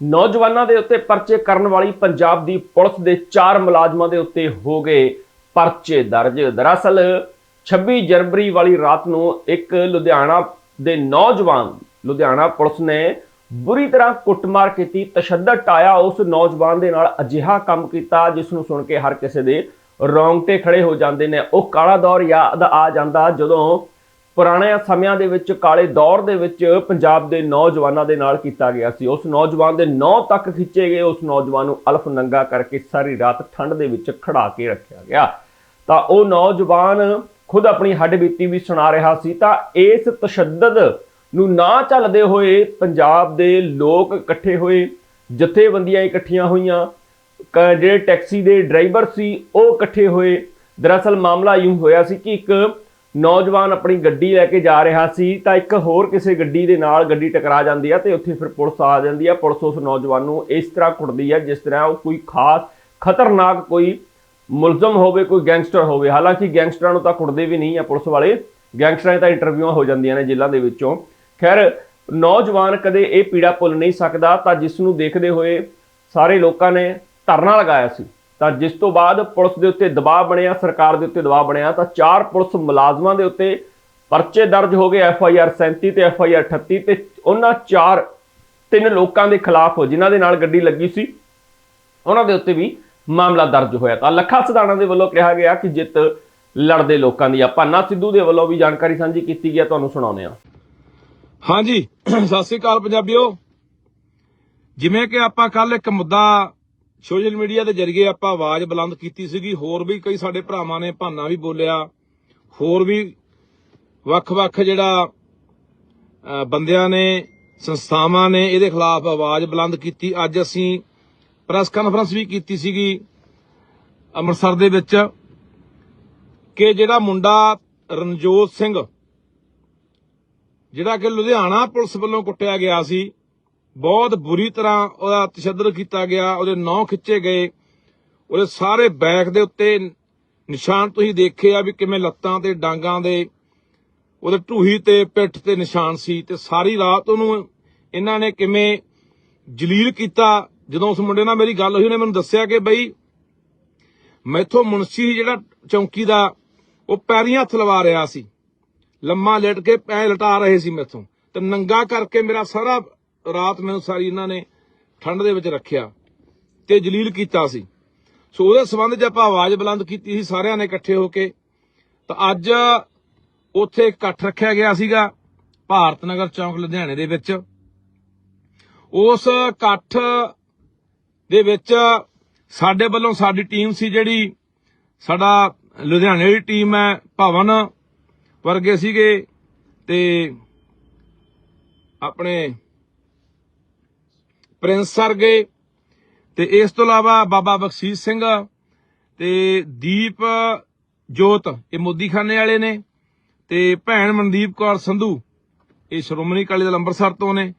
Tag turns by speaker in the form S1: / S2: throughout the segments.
S1: ਨੌਜਵਾਨਾਂ ਦੇ ਉੱਤੇ ਪਰਚੇ ਕਰਨ ਵਾਲੀ ਪੰਜਾਬ ਦੀ ਪੁਲਿਸ ਦੇ ਚਾਰ ਮੁਲਾਜ਼ਮਾਂ ਦੇ ਉੱਤੇ ਹੋ ਗਏ ਪਰਚੇ ਦਰਜ। ਦਰਅਸਲ 26 ਜਨਵਰੀ ਵਾਲੀ ਰਾਤ ਨੂੰ ਇੱਕ ਲੁਧਿਆਣਾ ਦੇ ਨੌਜਵਾਨ, ਲੁਧਿਆਣਾ ਪੁਲਿਸ ਨੇ ਬੁਰੀ ਤਰ੍ਹਾਂ ਕੁੱਟਮਾਰ ਕੀਤੀ, ਤਸ਼ੱਦਦ ਟਾਇਆ ਉਸ ਨੌਜਵਾਨ ਦੇ ਨਾਲ ਅਜਿਹਾ ਕੰਮ ਕੀਤਾ ਜਿਸ ਨੂੰ ਸੁਣ ਕੇ ਹਰ ਕਿਸੇ ਦੇ ਰੌਂਗਟੇ ਖੜੇ ਹੋ ਜਾਂਦੇ ਨੇ। ਉਹ ਕਾਲਾ ਦੌਰ ਯਾਦ ਆ ਜਾਂਦਾ ਜਦੋਂ ਪੁਰਾਣੇ ਸਮਿਆਂ ਦੇ ਵਿੱਚ, ਕਾਲੇ ਦੌਰ ਦੇ ਵਿੱਚ ਪੰਜਾਬ ਦੇ ਨੌਜਵਾਨਾਂ ਦੇ ਨਾਲ ਕੀਤਾ ਗਿਆ ਸੀ। ਉਸ ਨੌਜਵਾਨ ਦੇ ਨੌ ਤੱਕ ਖਿੱਚੇ ਗਏ, ਉਸ ਨੌਜਵਾਨ ਨੂੰ ਅਲਫ ਨੰਗਾ ਕਰਕੇ ਸਾਰੀ ਰਾਤ ਠੰਡ ਦੇ ਵਿੱਚ ਖੜਾ ਕੇ ਰੱਖਿਆ ਗਿਆ। ਤਾਂ ਉਹ ਨੌਜਵਾਨ ਖੁਦ ਆਪਣੀ ਹੱਡਬੀਤੀ ਵੀ ਸੁਣਾ ਰਿਹਾ ਸੀ। ਤਾਂ ਇਸ ਤਸ਼ੱਦਦ ਨੂੰ ਨਾ ਚੱਲਦੇ ਹੋਏ ਪੰਜਾਬ ਦੇ ਲੋਕ ਇਕੱਠੇ ਹੋਏ, ਜਥੇਬੰਦੀਆਂ ਇਕੱਠੀਆਂ ਹੋਈਆਂ, ਕ- ਜਿਹੜੇ ਟੈਕਸੀ ਦੇ ਡਰਾਈਵਰ ਸੀ, ਉਹ ਇਕੱਠੇ ਹੋਏ। ਦਰਅਸਲ ਮਾਮਲਾ ਇਉਂ ਹੋਇਆ ਸੀ ਕਿ ਇੱਕ ਨੌਜਵਾਨ ਆਪਣੀ ਗੱਡੀ ਲੈ ਕੇ ਜਾ ਰਿਹਾ ਸੀ, ਤਾਂ ਇੱਕ ਹੋਰ ਕਿਸੇ ਗੱਡੀ ਦੇ ਨਾਲ ਗੱਡੀ ਟਕਰਾ ਜਾਂਦੀ ਹੈ ਤੇ ਉੱਥੇ ਫਿਰ ਪੁਲਿਸ ਆ ਜਾਂਦੀ ਹੈ ਪੁਲਿਸ ਉਸ ਨੌਜਵਾਨ ਨੂੰ ਇਸ ਤਰ੍ਹਾਂ ਕੁੱਟਦੀ ਹੈ ਜਿਸ ਤਰ੍ਹਾਂ ਉਹ ਕੋਈ ਖਾਸ ਖਤਰਨਾਕ ਕੋਈ ਮੁਲਜ਼ਮ ਹੋਵੇ, ਕੋਈ ਗੈਂਗਸਟਰ ਹੋਵੇ। ਹਾਲਾਂਕਿ ਗੈਂਗਸਟਰਾਂ ਨੂੰ ਤਾਂ ਕੁੱਟਦੇ ਵੀ ਨਹੀਂ ਆ ਪੁਲਿਸ ਵਾਲੇ। ਗੈਂਗਸਟਰਾਂ ਦੀ ਤਾਂ ਇੰਟਰਵਿਊਆਂ ਹੋ ਜਾਂਦੀਆਂ ਨੇ ਜੇਲ੍ਹਾਂ ਦੇ ਵਿੱਚੋਂ। ਖੈਰ, ਨੌਜਵਾਨ ਕਦੇ ਇਹ ਪੀੜਾ ਭੁੱਲ ਨਹੀਂ ਸਕਦਾ, ਤਾਂ ਜਿਸ ਨੂੰ ਦੇਖਦੇ ਹੋਏ ਸਾਰੇ ਲੋਕਾਂ ਨੇ ਧਰਨਾ ਲਗਾਇਆ ਸੀ। ਤਾਂ ਜਿਸ ਤੋਂ ਬਾਅਦ ਪੁਲਿਸ ਦੇ ਉੱਤੇ ਦਬਾਅ ਬਣਿਆ, ਸਰਕਾਰ ਦੇ ਉੱਤੇ ਦਬਾਅ ਬਣਿਆ, ਤਾਂ ਚਾਰ ਪੁਲਿਸ ਮੁਲਾਜ਼ਮਾਂ ਦੇ ਉੱਤੇ ਪਰਚੇ ਦਰਜ ਹੋ ਗਏ, ਐਫ ਆਈ ਆਰ 37 ਤੇ ਐਫ ਆਈ ਆਰ 38 ਤੇ ਉਹਨਾਂ ਚਾਰ, ਤਿੰਨ ਲੋਕਾਂ ਦੇ ਖਿਲਾਫ ਜਿਨ੍ਹਾਂ ਦੇ ਨਾਲ ਗੱਡੀ ਲੱਗੀ ਸੀ, ਉਹਨਾਂ ਦੇ ਉੱਤੇ ਵੀ ਮਾਮਲਾ ਦਰਜ ਹੋਇਆ। ਤਾਂ ਲੱਖਾ ਸਦਾਣਾ ਦੇ ਵੱਲੋਂ ਕਿਹਾ ਗਿਆ ਕਿ ਜਿੱਤ ਲੜਦੇ ਲੋਕਾਂ ਦੀ ਆ। ਭਾਨਾ ਸਿੱਧੂ ਦੇ ਵੱਲੋਂ ਵੀ ਜਾਣਕਾਰੀ ਸਾਂਝੀ ਕੀਤੀ ਗਿਆ ਤੁਹਾਨੂੰ ਸੁਣਾਉਂਦੇ ਆ
S2: ਹਾਂਜੀ, ਸਤਿ ਸ੍ਰੀ ਅਕਾਲ ਪੰਜਾਬੀਓ। ਜਿਵੇਂ ਕਿ ਆਪਾਂ ਕੱਲ ਇੱਕ ਮੁੱਦਾ ਸੋਸ਼ਲ ਮੀਡੀਆ ਦੇ ਜ਼ਰੀਏ ਆਪਾਂ ਆਵਾਜ਼ ਬੁਲੰਦ ਕੀਤੀ ਸੀਗੀ, ਹੋਰ ਵੀ ਕਈ ਸਾਡੇ ਭਰਾਵਾਂ ਨੇ ਭਾਨਾ ਵੀ ਬੋਲਿਆ, ਹੋਰ ਵੀ ਵੱਖ-ਵੱਖ ਜਿਹੜਾ ਬੰਦਿਆਂ ਨੇ, ਸੰਸਥਾਵਾਂ ਨੇ ਇਹਦੇ ਖਿਲਾਫ ਆਵਾਜ਼ ਬੁਲੰਦ ਕੀਤੀ। ਅੱਜ ਅਸੀਂ ਪ੍ਰੈਸ ਕਾਨਫਰੰਸ ਵੀ ਕੀਤੀ ਸੀਗੀ ਅੰਮ੍ਰਿਤਸਰ ਦੇ ਵਿੱਚ ਕਿ ਜਿਹੜਾ ਮੁੰਡਾ ਰਣਜੋਤ ਸਿੰਘ, ਜਿਹੜਾ ਕਿ ਲੁਧਿਆਣਾ ਪੁਲਿਸ ਵੱਲੋਂ ਕੁੱਟਿਆ ਗਿਆ ਸੀ ਬਹੁਤ ਬੁਰੀ ਤਰ੍ਹਾਂ ਉਹਦਾ ਤਸ਼ੱਦਦ ਕੀਤਾ ਗਿਆ, ਉਹਦੇ ਨੌ ਖਿੱਚੇ ਗਏ, ਉਹਦੇ ਸਾਰੇ ਬੈਕ ਦੇ ਉੱਤੇ ਨਿਸ਼ਾਨ ਤੁਸੀਂ ਦੇਖੇ ਆ ਵੀ ਕਿਵੇਂ ਲੱਤਾਂ ਤੇ, ਡਾਂਗਾਂ ਦੇ, ਉਹਦੇ ਢੂਹੀ ਤੇ, ਪਿੱਠ ਤੇ ਨਿਸ਼ਾਨ ਸੀ ਤੇ ਸਾਰੀ ਰਾਤ ਉਹਨੂੰ ਇਹਨਾਂ ਨੇ ਕਿਵੇਂ ਜਲੀਲ ਕੀਤਾ। ਜਦੋਂ ਉਸ ਮੁੰਡੇ ਨਾਲ ਮੇਰੀ ਗੱਲ ਹੋਈ, ਉਹਨੇ ਮੈਨੂੰ ਦੱਸਿਆ ਕਿ ਬਈ ਮੈਥੋਂ ਮੁਨਸੀ ਜਿਹੜਾ ਚੌਂਕੀ ਦਾ, ਉਹ ਪੈਰੀਂ ਹੱਥ ਲਵਾ ਰਿਹਾ ਸੀ। ਲੰਮਾ ਲੇਟ ਕੇ ਪੈ ਲਟਾ ਰਹੇ ਸੀ ਮੈਥੋਂ। ਤੇ ਨੰਗਾ ਕਰਕੇ ਮੇਰਾ ਸਾਰਾ ਰਾਤ ਮੈਨੂੰ ਸਾਰੀ ਇਹਨਾਂ ਨੇ ਠੰਡ ਦੇ ਵਿੱਚ ਰੱਖਿਆ ਤੇ ਜਲੀਲ ਕੀਤਾ ਸੀ। ਸੋ ਉਹਦੇ ਸੰਬੰਧ 'ਚ ਆਪਾਂ ਆਵਾਜ਼ ਬੁਲੰਦ ਕੀਤੀ ਸੀ, ਸਾਰਿਆਂ ਨੇ ਇਕੱਠੇ ਹੋ ਕੇ। ਤਾਂ ਅੱਜ ਉੱਥੇ ਇਕੱਠ ਰੱਖਿਆ ਗਿਆ ਸੀਗਾ, ਭਾਰਤ ਨਗਰ ਚੌਂਕ ਲੁਧਿਆਣੇ ਦੇ ਵਿੱਚ। ਉਸ ਇਕੱਠ ਦੇ ਵਿੱਚ ਸਾਡੇ ਵੱਲੋਂ ਸਾਡੀ ਟੀਮ ਸੀ ਜਿਹੜੀ, ਸਾਡਾ ਲੁਧਿਆਣੇ ਦੀ ਟੀਮ ਹੈ, ਭਵਨ ਵਰਗੇ ਸੀਗੇ ਤੇ ਆਪਣੇ ਪ੍ਰਿੰਸ ਸਰ ਗਏ। ਤੇ ਇਸ ਤੋਂ ਇਲਾਵਾ ਬਾਬਾ ਬਖਸ਼ੀਸ਼ ਸਿੰਘ ਤੇ ਦੀਪ ਜੋਤ, ਇਹ ਮੋਦੀਖਾਨੇ ਵਾਲੇ ਨੇ। ਤੇ ਭੈਣ ਮਨਦੀਪ ਕੌਰ ਸੰਧੂ, ਇਹ ਸ਼੍ਰੋਮਣੀ ਅਕਾਲੀ ਦਲ ਅੰਮ੍ਰਿਤਸਰ ਤੋਂ ਨੇ।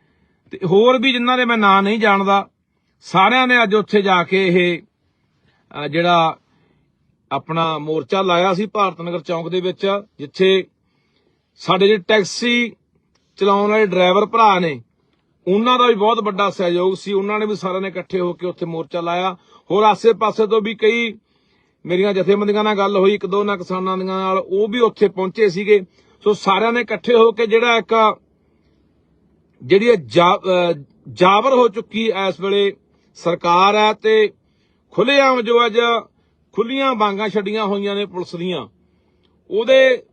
S2: ਤੇ ਹੋਰ ਵੀ ਜਿਨ੍ਹਾਂ ਦੇ ਮੈਂ ਨਾਂ ਨਹੀਂ ਜਾਣਦਾ, ਸਾਰਿਆਂ ਨੇ ਅੱਜ ਉੱਥੇ ਜਾ ਕੇ ਇਹ ਜਿਹੜਾ ਆਪਣਾ ਮੋਰਚਾ ਲਾਇਆ ਸੀ ਭਾਰਤ ਨਗਰ ਚੌਂਕ ਦੇ ਵਿੱਚ, ਜਿੱਥੇ ਸਾਡੇ ਜਿਹੜੇ ਟੈਕਸੀ ਚਲਾਉਣ ਵਾਲੇ ਡਰਾਈਵਰ ਭਰਾ ਨੇ ਉਹਨਾਂ ਦਾ ਵੀ ਬਹੁਤ ਵੱਡਾ ਸਹਿਯੋਗ ਸੀ। ਉਹਨਾਂ ਨੇ ਵੀ ਸਾਰਿਆਂ ਨੇ ਇਕੱਠੇ ਹੋ ਕੇ ਉੱਥੇ ਮੋਰਚਾ ਲਾਇਆ। ਹੋਰ ਆਸੇ-ਪਾਸੇ ਤੋਂ ਵੀ ਕਈ ਮੇਰੀਆਂ ਜਥੇਬੰਦੀਆਂ ਨਾਲ ਗੱਲ ਹੋਈ, ਇੱਕ ਦੋ ਨਾ ਕਿਸਾਨਾਂ ਦੀਆਂ ਨਾਲ, ਉਹ ਵੀ ਉੱਥੇ ਪਹੁੰਚੇ ਸੀਗੇ। ਸੋ ਸਾਰਿਆਂ ਨੇ ਇਕੱਠੇ ਹੋ ਕੇ ਜਿਹੜਾ ਇੱਕ ਜਿਹੜੀ ਜਾ- ਅਹ ਜਾਬਰ ਹੋ ਚੁੱਕੀ ਇਸ ਵੇਲੇ ਸਰਕਾਰ ਹੈ ਤੇ ਖੁੱਲ੍ਹੇਆਮ ਜੋ ਅੱਜ ਖੁੱਲੀਆਂ ਬਾਂਗਾਂ ਛੱਡੀਆਂ ਹੋਈਆਂ ਨੇ ਪੁਲਿਸ ਦੀਆਂ। ਉਹਦੇ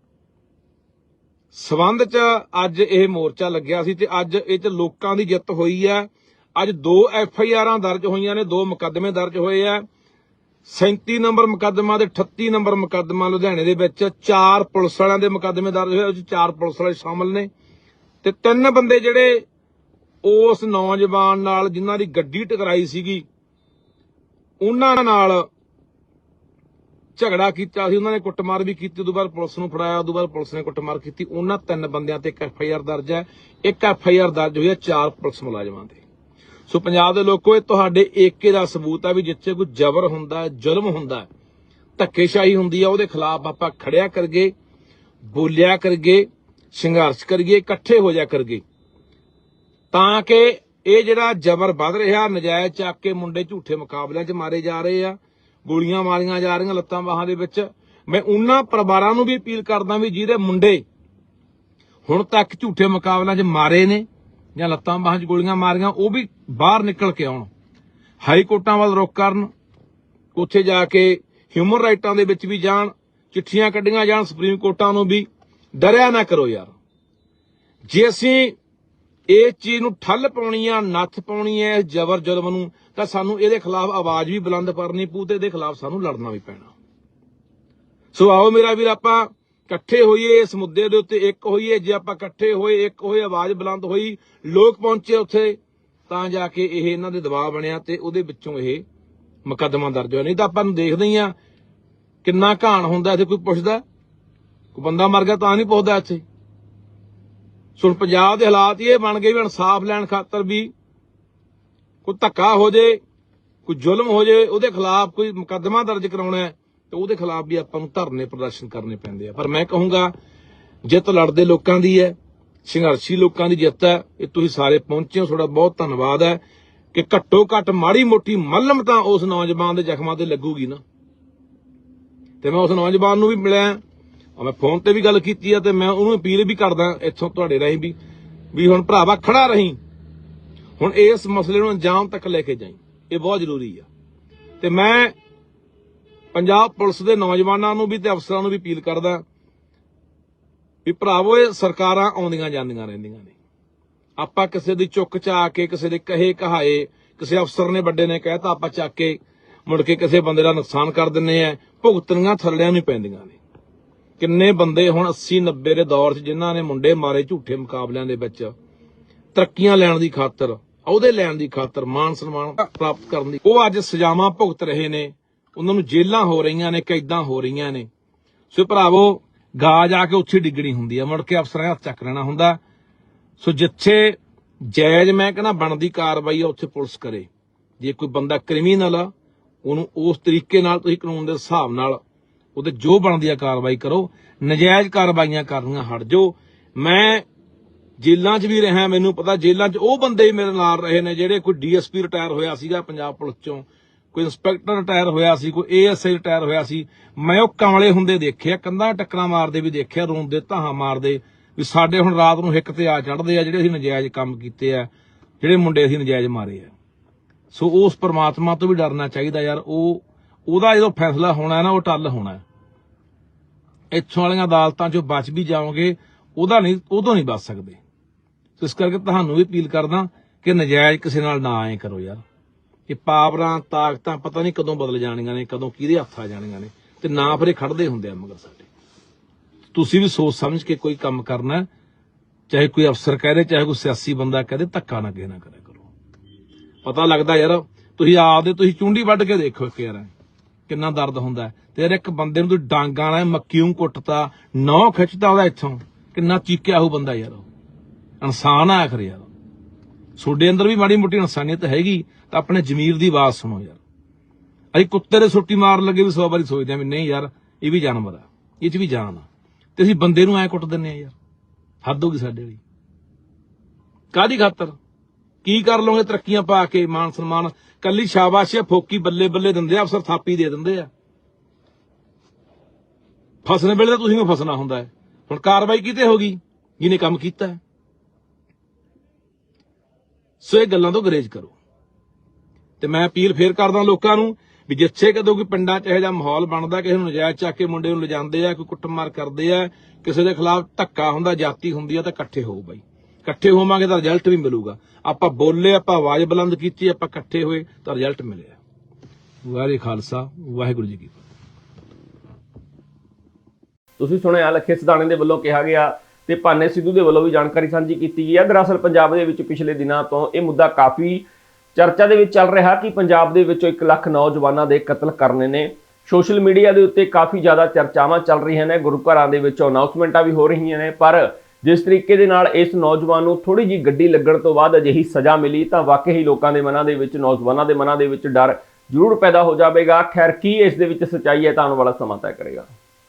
S2: ਸਬੰਧ ਚ ਅੱਜ ਇਹ ਮੋਰਚਾ ਲੱਗਿਆ ਸੀ ਤੇ ਅੱਜ ਇਹ ਚ ਲੋਕਾਂ ਦੀ ਜਿੱਤ ਹੋਈ ਹੈ। ਅੱਜ ਦੋ ਐਫ ਆਈ ਆਰਾਂ ਦਰਜ ਹੋਈਆਂ ਨੇ, ਦੋ ਮੁਕੱਦਮੇ ਦਰਜ ਹੋਏ ਆ। 37 ਨੰਬਰ ਮੁਕੱਦਮਾ ਤੇ 38 ਨੰਬਰ ਮੁਕੱਦਮਾ ਲੁਧਿਆਣੇ ਦੇ ਵਿੱਚ ਚਾਰ ਪੁਲਿਸ ਵਾਲਿਆਂ ਦੇ ਮੁਕੱਦਮੇ ਦਰਜ ਹੋਏ ਉਸ ਚਾਰ ਪੁਲਿਸ ਵਾਲੇ ਸ਼ਾਮਲ ਨੇ। ਤੇ ਤਿੰਨ ਬੰਦੇ ਜਿਹੜੇ ਉਸ ਨੌਜਵਾਨ ਨਾਲ ਜਿਨ੍ਹਾਂ ਦੀ ਗੱਡੀ ਟਕਰਾਈ ਸੀਗੀ, ਉਹਨਾਂ ਨਾਲ ਝਗੜਾ ਕੀਤਾ ਸੀ, ਉਹਨਾਂ ਨੇ ਕੁੱਟਮਾਰ ਵੀ ਕੀਤੀ, ਉਦੋਂ ਬਾਅਦ ਪੁਲਿਸ ਨੂੰ ਫੜਾਇਆ, ਉਦੋਂ ਬਾਅਦ ਪੁਲਿਸ ਨੇ ਕੁੱਟਮਾਰ ਕੀਤੀ। ਉਹਨਾਂ ਤਿੰਨ ਬੰਦਿਆਂ ਤੇ ਇੱਕ ਐਫ ਆਈ ਆਰ ਦਰਜ ਹੈ। ਇੱਕ ਐਫ ਆਈ ਆਰ ਦਰਜ ਹੋਈ ਹੈ ਚਾਰ ਪੁਲਿਸ ਮੁਲਾਜ਼ਮਾਂ ਤੇ। ਸੋ ਪੰਜਾਬ ਦੇ ਲੋਕੋ, ਇਹ ਤੁਹਾਡੇ ਏਕੇ ਦਾ ਸਬੂਤ ਆ ਵੀ ਜਿੱਥੇ ਕੋਈ ਜ਼ਬਰ ਹੁੰਦਾ ਜ਼ੁਲਮ ਹੁੰਦਾ ਧੱਕੇਸ਼ਾਹੀ ਹੁੰਦੀ ਆ ਉਹਦੇ ਖਿਲਾਫ ਆਪਾਂ ਖੜਿਆ ਕਰਗੇ, ਬੋਲਿਆ ਕਰਗੇ, ਸੰਘਰਸ਼ ਕਰੀਏ, ਇਕੱਠੇ ਹੋ ਜਾ ਕਰਗੇ। ਤਾਂ ਕਿ ਇਹ ਜਿਹੜਾ ਜ਼ਬਰ ਵੱਧ ਰਿਹਾ, ਨਜਾਇਜ਼ ਚੱਕ ਕੇ ਮੁੰਡੇ ਝੂਠੇ ਮੁਕਾਬਲਿਆਂ 'ਚ ਮਾਰੇ ਜਾ ਰਹੇ ਆ ਗੋਲੀਆਂ ਮਾਰੀਆਂ ਜਾ ਰਹੀਆਂ ਲੱਤਾਂ ਬਾਹਾਂ ਦੇ ਵਿੱਚ। ਮੈਂ ਉਹਨਾਂ ਪਰਿਵਾਰਾਂ ਨੂੰ ਵੀ ਅਪੀਲ ਕਰਦਾ ਵੀ ਜਿਹਦੇ ਮੁੰਡੇ ਹੁਣ ਤੱਕ ਝੂਠੇ ਮੁਕਾਬਲਿਆਂ 'ਚ ਮਾਰੇ ਨੇ ਜਾਂ ਲੱਤਾਂ ਬਾਹਾਂ 'ਚ ਗੋਲੀਆਂ ਮਾਰੀਆਂ, ਉਹ ਵੀ ਬਾਹਰ ਨਿਕਲ ਕੇ ਆਉਣ। ਹਾਈ ਕੋਰਟਾਂ ਵੱਲ ਰੁਖ ਕਰਨ, ਉੱਥੇ ਜਾ ਕੇ ਹਿਊਮਨ ਰਾਈਟਾਂ ਦੇ ਵਿੱਚ ਵੀ ਜਾਣ, ਚਿੱਠੀਆਂ ਕੱਢੀਆਂ ਜਾਣ ਸੁਪਰੀਮ ਕੋਰਟਾਂ ਨੂੰ ਵੀ। ਡਰਿਆ ਨਾ ਕਰੋ ਯਾਰ। ਜੇ ਅਸੀਂ ਇਸ ਚੀਜ਼ ਨੂੰ ਠੱਲ ਪਾਉਣੀ ਆ, ਨੱਥ ਪਾਉਣੀ ਹੈ ਇਸ ਜ਼ਬਰ ਜ਼ੁਲਮ ਨੂੰ, ਤਾਂ ਸਾਨੂੰ ਇਹਦੇ ਖਿਲਾਫ ਆਵਾਜ਼ ਵੀ ਬੁਲੰਦ ਕਰਨੀ ਪਊ ਤੇ ਇਹਦੇ ਖਿਲਾਫ ਸਾਨੂੰ ਲੜਨਾ ਵੀ ਪੈਣਾ। ਸੋ ਆਓ ਮੇਰਾ ਵੀਰ, ਆਪਾਂ ਇਕੱਠੇ ਹੋਈਏ ਇਸ ਮੁੱਦੇ ਦੇ ਉੱਤੇ, ਇੱਕ ਹੋਈਏ, ਜੇ ਆਪਾਂ ਇਕੱਠੇ ਹੋਏ, ਇੱਕ ਹੋਏ, ਆਵਾਜ਼ ਬੁਲੰਦ ਹੋਈ, ਲੋਕ ਪਹੁੰਚੇ ਉੱਥੇ, ਤਾਂ ਜਾ ਕੇ ਇਹ ਇਹਨਾਂ ਦੇ ਦਬਾਅ ਬਣਿਆ ਤੇ ਉਹਦੇ ਵਿੱਚੋਂ ਇਹ ਮੁਕੱਦਮਾ ਦਰਜ ਹੋਇਆ। ਨਹੀਂ ਤਾਂ ਆਪਾਂ ਨੂੰ ਦੇਖਦੇ ਹੀ ਆ, ਕਿੰਨਾ ਘਾਣ ਹੁੰਦਾ ਇੱਥੇ ਕੋਈ ਪੁੱਛਦਾ, ਕੋਈ ਬੰਦਾ ਮਰ ਗਿਆ ਤਾਂ ਨਹੀਂ ਪੁੱਛਦਾ ਇੱਥੇ। ਸੁਣ ਪੰਜਾਬ ਦੇ ਹਾਲਾਤ ਇਹ ਬਣ ਗਏ ਵੀ ਇਨਸਾਫ ਲੈਣ ਖਾਤਰ ਵੀ ਕੋਈ ਧੱਕਾ ਹੋ ਜੇ, ਕੋਈ ਜ਼ੁਲਮ ਹੋ ਜੇ, ਉਹਦੇ ਖਿਲਾਫ ਕੋਈ ਮੁਕੱਦਮਾ ਦਰਜ ਕਰਾਉਣਾ ਹੈ, ਤੇ ਉਹਦੇ ਖਿਲਾਫ ਵੀ ਆਪਾਂ ਨੂੰ ਧਰਨੇ ਪ੍ਰਦਰਸ਼ਨ ਕਰਨੇ ਪੈਂਦੇ ਆ। ਪਰ ਮੈਂ ਕਹੂੰਗਾ, ਜਿੱਤ ਲੜਦੇ ਲੋਕਾਂ ਦੀ ਹੈ, ਸੰਘਰਸ਼ੀ ਲੋਕਾਂ ਦੀ ਜਿੱਤ ਹੈ, ਇਹ ਤੁਸੀਂ ਸਾਰੇ ਪਹੁੰਚੇ ਹੋ, ਤੁਹਾਡਾ ਬਹੁਤ ਧੰਨਵਾਦ ਹੈ ਕਿ ਘੱਟੋ ਘੱਟ ਮਾੜੀ ਮੋਟੀ ਮੱਲਮ ਤਾਂ ਉਸ ਨੌਜਵਾਨ ਦੇ ਜ਼ਖਮਾਂ ਤੇ ਲੱਗੂਗੀ ਨਾ। ਤੇ ਮੈਂ ਉਸ ਨੌਜਵਾਨ ਨੂੰ ਵੀ ਮਿਲਿਆ ਮੈਂ ਫੋਨ ਤੇ ਵੀ ਗੱਲ ਕੀਤੀ ਆ ਤੇ ਮੈਂ ਉਹਨੂੰ ਅਪੀਲ ਵੀ ਕਰਦਾ ਇੱਥੋਂ ਤੁਹਾਡੇ ਰਾਹੀਂ ਵੀ ਵੀ ਹੁਣ ਭਰਾਵਾ ਖੜਾ ਰਹੀਂ। ਹੁਣ ਇਸ ਮਸਲੇ ਨੂੰ ਅੰਜਾਮ ਤੱਕ ਲੈ ਕੇ ਜਾਈ। ਇਹ ਬਹੁਤ ਜ਼ਰੂਰੀ ਆ। ਤੇ ਮੈਂ ਪੰਜਾਬ ਪੁਲਿਸ ਦੇ ਨੌਜਵਾਨਾਂ ਨੂੰ ਵੀ ਤੇ ਅਫਸਰਾਂ ਨੂੰ ਵੀ ਅਪੀਲ ਕਰਦਾ ਵੀ ਭਰਾਵੋ, ਇਹ ਸਰਕਾਰਾਂ ਆਉਂਦੀਆਂ ਜਾਂਦੀਆਂ ਰਹਿੰਦੀਆਂ ਨੇ। ਆਪਾਂ ਕਿਸੇ ਦੀ ਚੁੱਕ ਚਾ ਕੇ ਕਿਸੇ ਦੇ ਕਹੇ ਕਹਾਏ, ਕਿਸੇ ਅਫਸਰ ਨੇ ਵੱਡੇ ਨੇ ਕਹਿਤਾ ਆਪਾਂ ਚੱਕ ਕੇ ਮੁੜ ਕੇ ਕਿਸੇ ਬੰਦੇ ਦਾ ਨੁਕਸਾਨ ਕਰ ਦਿੰਨੇ ਆ, ਭੁਗਤਣੀਆਂ ਥੱਲਿਆਂ ਨੂੰ ਹੀ ਪੈਂਦੀਆਂ ਨੇ। ਕਿੰਨੇ ਬੰਦੇ ਹੁਣ 80 90 ਦੇ ਦੌਰ 'ਚ ਜਿਨ੍ਹਾਂ ਨੇ ਮੁੰਡੇ ਮਾਰੇ ਝੂਠੇ ਮੁਕਾਬਲਿਆਂ ਦੇ ਵਿੱਚ? ਤਰੱਕੀਆਂ ਲੈਣ ਦੀ ਖਾਤਰ, ਅਹੁਦੇ ਲੈਣ ਦੀ ਖਾਤਰ ਮਾਨ ਸਨਮਾਨ ਪ੍ਰਾਪਤ ਕਰਨ ਦੀ। ਉਹ ਅੱਜ ਸਜ਼ਾਵਾਂ ਭੁਗਤ ਰਹੇ ਨੇ। ਉਹਨਾਂ ਨੂੰ ਜੇਲ੍ਹਾਂ ਹੋ ਰਹੀਆਂ ਨੇ, ਕੈਦਾਂ ਹੋ ਰਹੀਆਂ ਨੇ। ਸੋ ਭਰਾਵੋ, ਗਾ ਜਾ ਕੇ ਉੱਥੇ ਡਿੱਗਣੀ ਹੁੰਦੀ ਹੈ ਮੁੜ ਕੇ ਅਫਸਰਾਂ ਹੱਥ ਚੱਕ ਲੈਣਾ ਹੁੰਦਾ। ਸੋ ਜਿੱਥੇ ਜਾਇਜ਼ ਮੈਂ ਕਹਿੰਦਾ ਬਣਦੀ ਕਾਰਵਾਈ ਆ, ਉੱਥੇ ਪੁਲਿਸ ਕਰੇ। ਜੇ ਕੋਈ ਬੰਦਾ ਕ੍ਰਿਮੀਨਲ ਆ, ਉਹਨੂੰ ਉਸ ਤਰੀਕੇ ਨਾਲ, ਤੁਸੀਂ ਕਾਨੂੰਨ ਦੇ ਹਿਸਾਬ ਨਾਲ ਉਹਦੇ ਜੋ ਬਣਦੀ ਆ ਕਾਰਵਾਈ ਕਰੋ, ਨਜਾਇਜ਼ ਕਾਰਵਾਈਆਂ ਕਰਨੀਆਂ ਹਟ ਜਾਓ। ਮੈਂ ਜੇਲਾਂ 'ਚ ਵੀ ਰਿਹਾ, ਮੈਨੂੰ ਪਤਾ ਜੇਲਾਂ 'ਚ ਉਹ ਬੰਦੇ ਮੇਰੇ ਨਾਲ ਰਹੇ ਨੇ ਜਿਹੜੇ ਕੋਈ ਡੀਐਸਪੀ ਰਿਟਾਇਰ ਹੋਇਆ ਸੀਗਾ ਪੰਜਾਬ ਪੁਲਿਸ 'ਚੋਂ, ਕੋਈ ਇੰਸਪੈਕਟਰ ਰਿਟਾਇਰ ਹੋਇਆ ਸੀ, ਕੋਈ ਏਐਸਆਈ ਰਿਟਾਇਰ ਹੋਇਆ ਸੀ। ਮੈਂ ਉਹ ਕਮਲੇ ਹੁੰਦੇ ਦੇਖਿਆ ਕੰਧਾਂ ਟੱਕਰਾਂ ਮਾਰਦੇ ਵੀ ਦੇਖਿਆ ਰੂਮ ਦੇ ਧਾਹਾਂ ਮਾਰਦੇ ਵੀ ਸਾਡੇ ਹੁਣ ਰਾਤ ਨੂੰ ਹਿੱਕ ਤੇ ਆ ਚੜਦੇ ਆ ਜਿਹੜੇ ਅਸੀਂ ਨਜਾਇਜ਼ ਕੰਮ ਕੀਤੇ ਆ, ਜਿਹੜੇ ਮੁੰਡੇ ਅਸੀਂ ਨਜਾਇਜ਼ ਮਾਰੇ ਆ। ਸੋ ਉਸ ਪ੍ਰਮਾਤਮਾ ਤੋਂ ਵੀ ਡਰਨਾ ਚਾਹੀਦਾ ਯਾਰ, ਉਹ, ਉਹਦਾ ਜਦੋਂ ਫੈਸਲਾ ਹੋਣਾ ਨਾ, ਉਹ ਟੱਲ ਹੋਣਾ। ਇੱਥੋਂ ਵਾਲੀਆਂ ਅਦਾਲਤਾਂ 'ਚੋਂ ਬਚ ਵੀ ਜਾਓਗੇ, ਉਹਦਾ ਨਹੀਂ, ਉਦੋਂ ਨਹੀਂ ਬਚ ਸਕਦੇ। ਸੋ ਇਸ ਕਰਕੇ ਤੁਹਾਨੂੰ ਵੀ ਅਪੀਲ ਕਰਦਾ ਕਿ ਨਜਾਇਜ਼ ਕਿਸੇ ਨਾਲ ਨਾ ਆਏ ਕਰੋ ਯਾਰ। ਇਹ ਪਾਵਰਾਂ, ਤਾਕਤਾਂ ਪਤਾ ਨਹੀਂ ਕਦੋਂ ਬਦਲ ਜਾਣੀਆਂ ਨੇ, ਕਦੋਂ ਕਿਹਦੇ ਹੱਥ ਆ ਜਾਣੀਆਂ ਨੇ, ਤੇ ਨਾ ਫਿਰ ਇਹ ਖੜਦੇ ਹੁੰਦੇ ਆ ਮਗਰ ਸਾਡੇ। ਤੁਸੀਂ ਵੀ ਸੋਚ ਸਮਝ ਕੇ ਕੋਈ ਕੰਮ ਕਰਨਾ, ਚਾਹੇ ਕੋਈ ਅਫਸਰ ਕਹਦੇ ਚਾਹੇ ਕੋਈ ਸਿਆਸੀ ਬੰਦਾ ਕਹਦੇ ਧੱਕਾ ਨਾ ਕਿਸੇ ਨਾ ਕਰਿਆ ਕਰੋ। ਪਤਾ ਲੱਗਦਾ ਯਾਰ, ਤੁਸੀਂ ਆਪਦੇ ਤੁਸੀਂ ਚੁੰਡੀ ਵੱਢ ਕੇ ਦੇਖੋ ਇੱਕ ਯਾਰ। ਕਿੰਨਾ ਦਰਦ ਹੁੰਦਾ ਤੇ ਯਾਰ ਇੱਕ ਬੰਦੇ ਨੂੰ ਤੁਸੀਂ ਡਾਂਗਾਂ ਨਾਲ ਮੱਕੀਓਂ ਕੁੱਟਤਾ ਨੌ ਖਿੱਚਦਾ ਉਹਦਾ ਇੱਥੋਂ, ਕਿੰਨਾ ਚੀਕਿਆ ਉਹ ਬੰਦਾ ਯਾਰ ਇਨਸਾਨ ਆ ਆਖਰ ਯਾਰ ਤੁਹਾਡੇ ਅੰਦਰ ਵੀ ਮਾੜੀ ਮੋਟੀ ਇਨਸਾਨੀਅਤ ਹੈਗੀ, ਤਾਂ ਆਪਣੇ ਜ਼ਮੀਰ ਦੀ ਆਵਾਜ਼ ਸੁਣੋ ਯਾਰ। ਅਸੀਂ ਕੁੱਤੇ ਦੇ ਸੁੱਟੀ ਮਾਰਨ ਲੱਗੇ ਵੀ ਸੌ ਵਾਰੀ ਸੋਚਦੇ ਆ ਵੀ ਨਹੀਂ ਯਾਰ, ਇਹ ਵੀ ਜਾਨਵਰ ਆ, ਇਹ 'ਚ ਵੀ ਜਾਨ ਆ। ਤੇ ਅਸੀਂ ਬੰਦੇ ਨੂੰ ਐ ਕੁੱਟ ਦਿੰਨੇ ਆ ਯਾਰ। ਹੱਦ ਹੋ ਗਈ ਸਾਡੇ ਲਈ। ਕਾਦੀ ਖਾਤਰ? ਕੀ ਕਰ ਲੋਗੇ ਤਰੱਕੀਆਂ ਪਾ ਕੇ, ਮਾਨ ਸਨਮਾਨ? ਕੱਲੀ ਸ਼ਾਬਾਸ਼ ਫੋਕੀ ਬੱਲੇ ਬੱਲੇ ਦਿੰਦੇ ਆ, ਅਫਸਰ ਥਾਪੀ ਦੇ ਦਿੰਦੇ ਆ। ਫਸਣ ਵੇਲੇ ਤਾਂ ਤੁਸੀਂ ਵੀ ਫਸਣਾ ਹੁੰਦਾ ਹੈ। ਹੁਣ ਕਾਰਵਾਈ ਕਿਤੇ ਹੋ ਗਈ? ਜਿਹਨੇ ਕੰਮ ਕੀਤਾ ਸੋ ਇਹ ਗੱਲਾਂ ਤੋਂ ਗਰੇਜ ਕਰੋ। ਤੇ ਮੈਂ ਅਪੀਲ ਫੇਰ ਕਰਦਾ ਲੋਕਾਂ ਨੂੰ ਵੀ ਜਿੱਥੇ ਕਦੋਂ ਕੋਈ ਪਿੰਡਾਂ 'ਚ ਇਹੋ ਜਿਹਾ ਮਾਹੌਲ ਬਣਦਾ, ਕਿਸੇ ਨੂੰ ਨਜਾਇਜ਼ ਚੱਕ ਕੇ ਮੁੰਡੇ ਨੂੰ ਲਿਜਾਂਦੇ ਆ, ਕੋਈ ਕੁੱਟਮਾਰ ਕਰਦੇ ਆ, ਕਿਸੇ ਦੇ ਖਿਲਾਫ ਧੱਕਾ ਹੁੰਦਾ, ਜਾਤੀ ਹੁੰਦੀ ਆ, ਤਾਂ ਇਕੱਠੇ ਹੋਓ ਬਾਈ। ਇਕੱਠੇ ਹੋਵਾਂਗੇ ਤਾਂ ਰਿਜ਼ਲਟ ਵੀ ਮਿਲੂਗਾ। ਆਪਾਂ ਬੋਲੇ, ਆਪਾਂ ਆਵਾਜ਼ ਬੁਲੰਦ ਕੀਤੀ, ਆਪਾਂ ਇਕੱਠੇ ਹੋਏ ਤਾਂ ਰਿਜ਼ਲਟ ਮਿਲਿਆ। ਵਾਹਿਗੁਰੂ ਖਾਲਸਾ, ਵਾਹਿਗੁਰੂ ਜੀ ਕੀ ਫਤਿਹ।
S1: ਤੁਸੀਂ ਸੁਣਿਆ ਲੱਖੇ ਸਿਧਾਣੇ ਦੇ ਵੱਲੋਂ ਕਿਹਾ ਗਿਆ ਤੇ ਭਾਨੇ ਸਿੱਧੂ ਦੇ ਵੱਲੋਂ ਵੀ ਜਾਣਕਾਰੀ ਸਾਂਝੀ ਕੀਤੀ ਗਈ ਹੈ। ਦਰਅਸਲ ਪੰਜਾਬ ਦੇ ਵਿੱਚ ਪਿਛਲੇ ਦਿਨਾਂ ਤੋਂ ਇਹ ਮੁੱਦਾ ਕਾਫੀ ਚਰਚਾ ਦੇ ਵਿੱਚ ਚੱਲ ਰਿਹਾ ਕਿ ਪੰਜਾਬ ਦੇ ਵਿੱਚੋਂ 1 ਲੱਖ ਨੌਜਵਾਨਾਂ ਦੇ ਕਤਲ ਕਰਨੇ ਨੇ। ਸੋਸ਼ਲ ਮੀਡੀਆ ਦੇ ਉੱਤੇ ਕਾਫੀ ਜ਼ਿਆਦਾ ਚਰਚਾਵਾਂ ਚੱਲ ਰਹੀਆਂ ਨੇ। ਗੁਰੂ ਘਰਾਂ ਦੇ ਵਿੱਚ ਅਨਾਉਂਸਮੈਂਟਾਂ ਵੀ ਹੋ ਰਹੀਆਂ ਨੇ। ਪਰ ਜਿਸ ਤਰੀਕੇ ਦੇ ਨਾਲ ਇਸ ਨੌਜਵਾਨ ਨੂੰ ਥੋੜੀ ਜੀ ਗੱਡੀ ਲੱਗਣ ਤੋਂ ਬਾਅਦ ਅਜਿਹੀ ਸਜ਼ਾ ਮਿਲੀ, ਤਾਂ ਵਾਕਈ ਹੀ ਲੋਕਾਂ ਦੇ ਮਨਾਂ ਦੇ ਵਿੱਚ, ਨੌਜਵਾਨਾਂ ਦੇ ਮਨਾਂ ਦੇ ਵਿੱਚ ਡਰ ਜ਼ਰੂਰ ਪੈਦਾ ਹੋ ਜਾਵੇਗਾ। ਖੈਰ, ਕੀ ਇਸ ਦੇ ਵਿੱਚ ਸੱਚਾਈ ਹੈ ਤਾਂ ਆਉਣ ਵਾਲਾ ਸਮਾਂ ਤੈਅ ਕਰੇਗਾ।